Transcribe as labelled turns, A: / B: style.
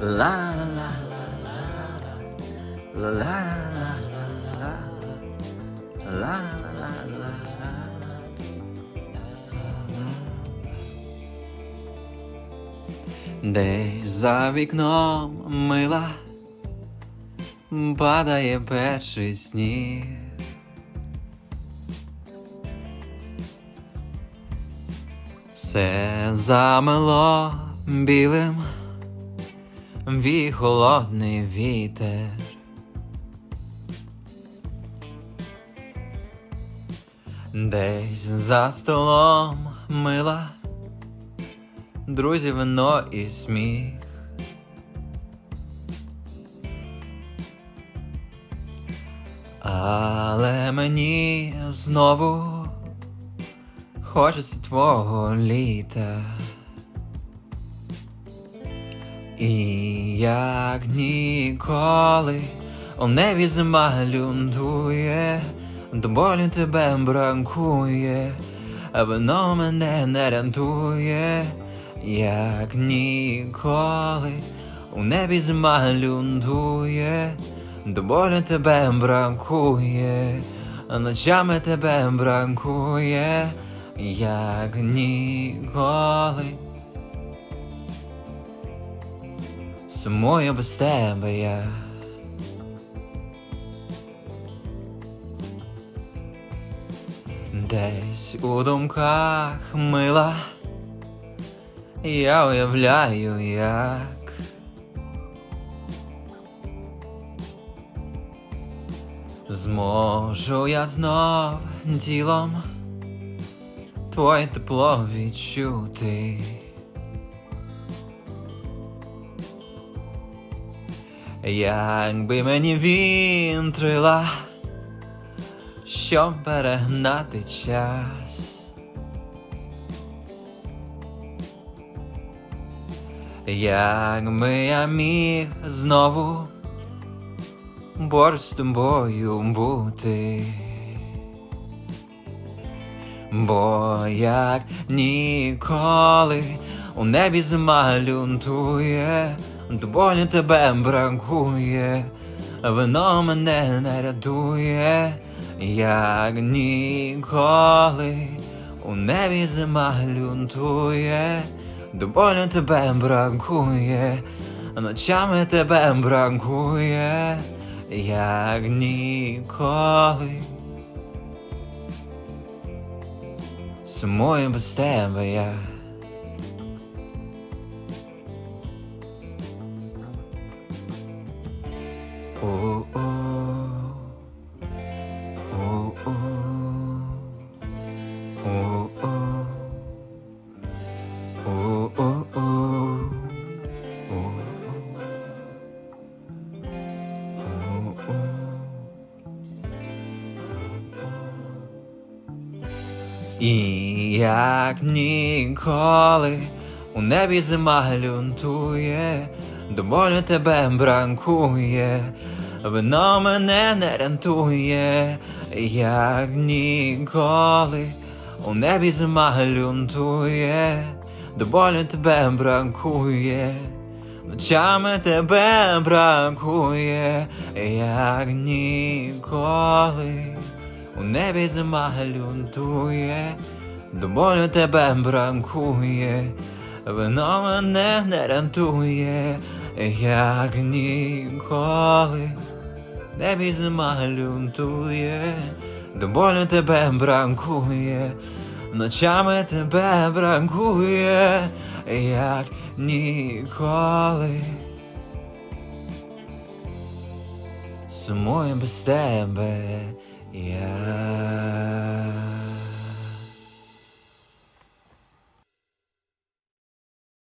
A: Deixa Десь за вікном мила падає перший сніг. Все замело білим, вій холодний вітер. Десь за столом мила, друзі, вино і сміх. Але мені знову хочеться твого літа. І як ніколи у небі зима люндує, до болю тебе бракує, а вино мене не рятує, як ніколи у небі зима люндує, до болю тебе бракує, а ночами тебе бракує, як ніколи. Сумую без тебе я. Десь у думках мила, я уявляю, як зможу я знов тілом твоє тепло відчути. Якби мені вінтрила, щоб перегнати час. Якби я міг знову поруч з тобою бути. Бо як ніколи у небі зима люнтує, до болі тебе бракує, вино мене не рятує, як ніколи у небі зима люнтує, до болі тебе бракує, ночами тебе бракує, як ніколи. Сумую без тебе я. О, о, як ніколи у небі зима глюнтує, доволі тебе бранкує вино мене не рятує, як ніколи у небі зима люнтує, до болю тебе бракує. Ночами тебе бракує, як ніколи. У небі зима люнтує, до болю тебе бракує, вино мене не рятує, як ніколи. Небі зима люнтує, до болю тебе бракує, ночами тебе бракує, як ніколи. Сумую без тебе я.